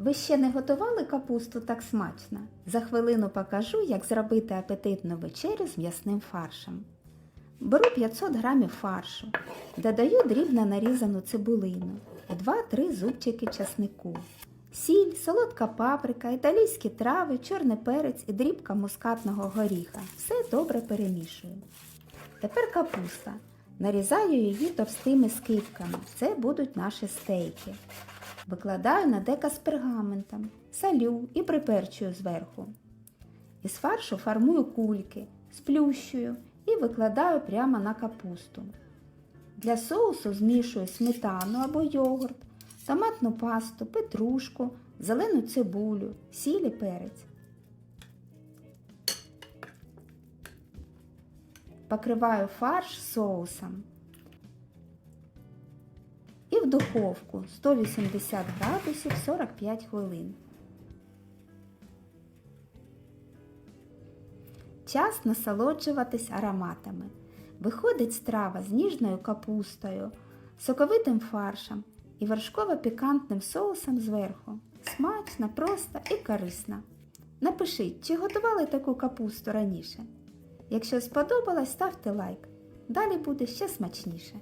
Ви ще не готували капусту так смачно? За хвилину покажу, як зробити апетитну вечерю з м'ясним фаршем. Беру 500 грамів фаршу, додаю дрібно нарізану цибулину і 2-3 зубчики часнику. Сіль, солодка паприка, італійські трави, чорний перець і дрібка мускатного горіха. Все добре перемішую. Тепер капуста. Нарізаю її товстими скибками. Це будуть наші стейки. Викладаю на дека з пергаментом, салю і приперчую зверху. Із фаршу формую кульки, сплющую і викладаю прямо на капусту. Для соусу змішую сметану або йогурт, томатну пасту, петрушку, зелену цибулю, сіль і перець. Покриваю фарш соусом. Духовку 180 градусів 45 хвилин. Час насолоджуватись ароматами. Виходить страва з ніжною капустою, соковитим фаршем і вершково-пікантним соусом зверху. Смачно, просто і корисно. Напишіть, чи готували таку капусту раніше. Якщо сподобалось, ставте лайк. Далі буде ще смачніше.